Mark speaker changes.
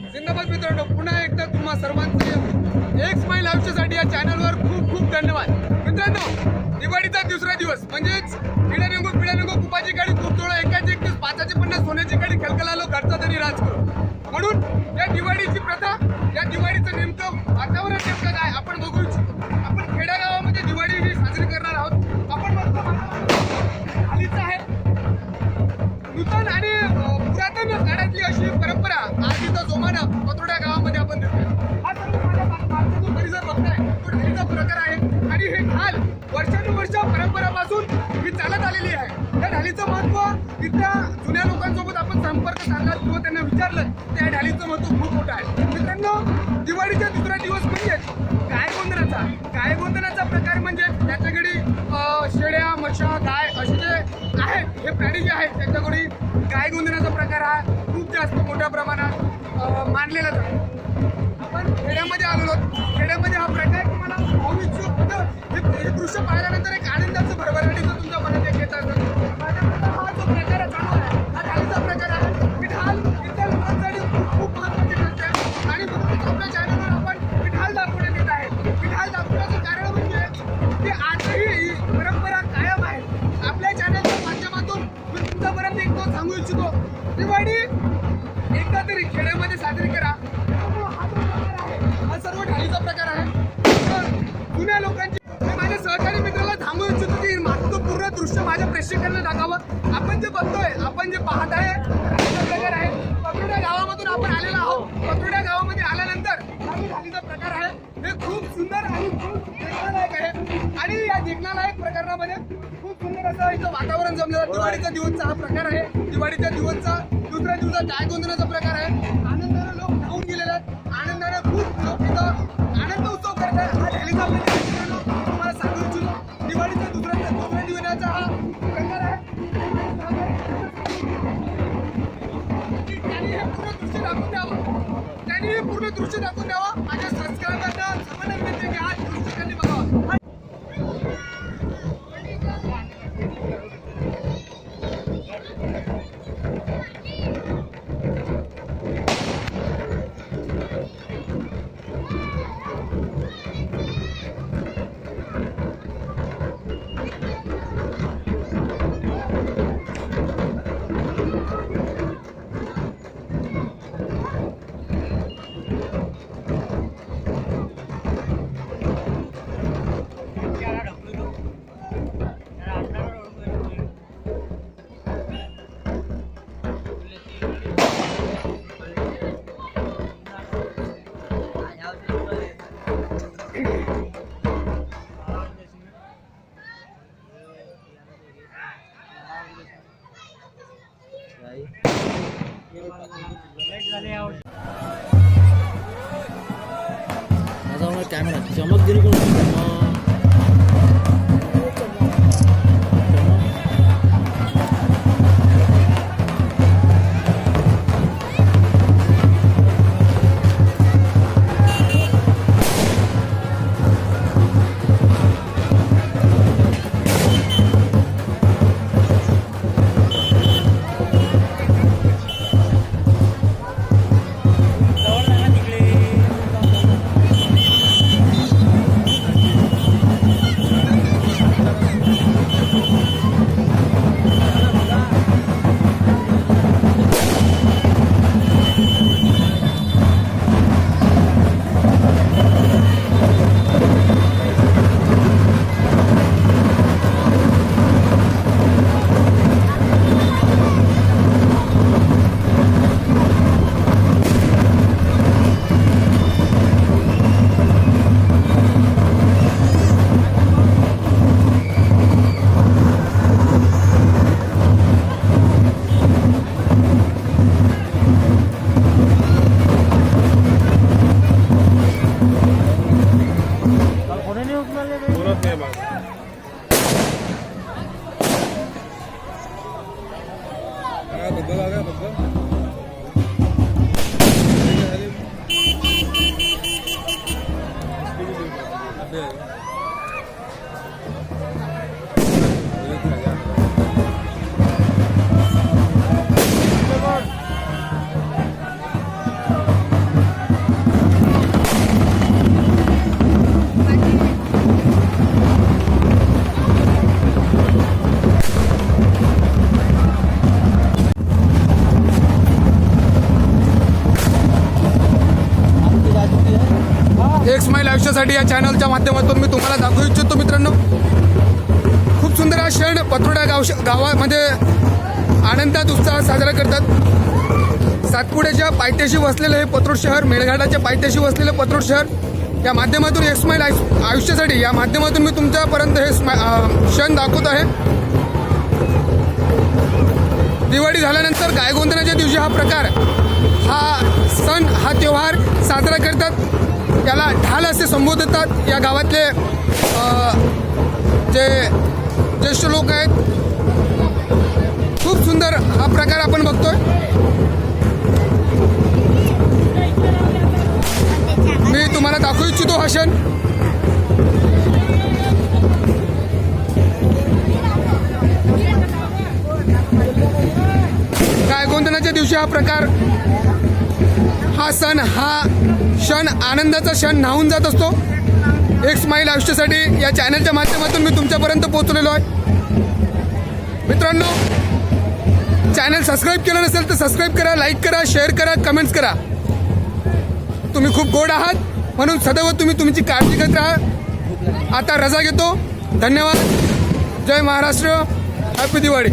Speaker 1: जिंदाबाद मित्रांनो पुन्हा एकदा तुम्हा सर्वांचे एक स्माईल आयुष्यासाठी या चॅनलवर खूप खूप धन्यवाद. मित्रांनो दिवाळीचा दुसरा दिवस म्हणजेच पिढ्या नको पिढ्या नको कुपाची गाडी खूप थोडं एकाची एकतीस पाचाची पन्नास सोन्याची गाडी खलखलालो घरचा तरी राज करू. म्हणून या दिवाळीची प्रथा या दिवाळीचं नेमकं वातावरण नेमकं काय आपण बघू इच्छितो. तिथल्या जुन्या लोकांसोबत आपण संपर्क साधला किंवा त्यांना विचारलं त्या ढालीचं महत्त्व खूप मोठं आहे मित्रांनो दिवाळीचा दुसरा दिवस म्हणजे गायगोंधनाचा गायगोंधनाचा प्रकार म्हणजे त्याच्याकडे शेळ्या मशा गाय असे जे आहेत हे प्राणी जे आहेत त्यांच्याकडे गायगोंधनाचा प्रकार हा खूप जास्त मोठ्या प्रमाणात मानलेला जातो आपण खेड्यामध्ये आलो आहोत. खेड्यामध्ये हा प्रकार तुम्हाला भाऊ इच्छुक होतं. हे दृश्य पाहिजे एकदा तरी खेड्यामध्ये साजरी करा. हा जो प्रकार आहे, हा सर्व ढालीचा प्रकार आहे. तर जुन्या लोकांची मी माझ्या सहकारी मित्राला सांगू इच्छितो की मागचं पूर्ण दृश्य माझ्या प्रेक्षकांना दाखवावं. आपण जे बघतोय आपण जे पाहत आहे ढालीचा प्रकार आहे. पत्रोड्या गावामधून आपण आलेलो आहोत. पत्रोड्या गावामध्ये आल्यानंतर हा जो ढालीचा प्रकार आहे. हे खूप सुंदर आणि खूप देखणालायक आहे. आणि या देखणालायक प्रकरणामध्ये खूप सुंदर असं इथं वातावरण जमलेलं दिवाळीचा दिवसचा हा प्रकार आहे. दिवाळीच्या दिवसचा दुसऱ्या दिवसात गोंधळाचा प्रकार आहे. आनंदाने लोक धावून गेलेले आहेत. आनंदाने खूप लोक इथं आनंद उत्सव करत आहेत. हा ढालीचा आहे तुम्हाला सांगू इच्छितो दिवाळीचा दुसऱ्या दुसऱ्या दिवसाचा हा प्रकार आहे. त्यांनी हे पूर्ण दृश्य दाखवून द्यावं. त्यांनी हे पूर्ण दृश्य दाखवून 邪魔ってるかもしれない
Speaker 2: Murat niye bak? Aga, bak, aga,
Speaker 1: bak. Smile आयुष्यासाठी या चॅनलच्या माध्यमातून मी तुम्हाला दाखवू इच्छितो मित्रांनो. खूप सुंदर हा क्षण पथोड्या गाव गावामध्ये आनंदात उत्साहात साजरा करतात. सातपुड्याच्या पायथ्याशी वसलेलं हे पत्रोड शहर मेळघाटाच्या पायथ्याशी वसलेलं पत्रोड शहर या माध्यमातून एक स्माईल आयु- आयुष्यासाठी या माध्यमातून मी तुमच्यापर्यंत हे क्षण दाखवत आहे. दिवाळी झाल्यानंतर गायगोंदनाच्या दिवशी हा प्रकार हा सण हा त्योहार साजरा करतात. त्याला ढाल असे संबोधतात. या गावातले जे ज्येष्ठ लोक आहेत खूप सुंदर हा प्रकार आपण बघतोय. मी तुम्हाला दाखवू इच्छितो हा क्षण गायगोंदनाच्या दिवशी हा प्रकार हा सण हा क्षण आनंदाचा क्षण न्हावून जात असतो. एक स्माईल आयुष्यासाठी या चॅनलच्या माध्यमातून मी तुमच्यापर्यंत पोहोचलेलो आहे. मित्रांनो चॅनल सबस्क्राईब केलं नसेल तर सबस्क्राईब करा लाईक करा शेअर करा कमेंट्स करा. तुम्ही खूप गोड आहात म्हणून सदैव तुम्ही तुमची काळजी घेत राहा. आता रजा घेतो. धन्यवाद. जय महाराष्ट्र. हॅपी दिवाळी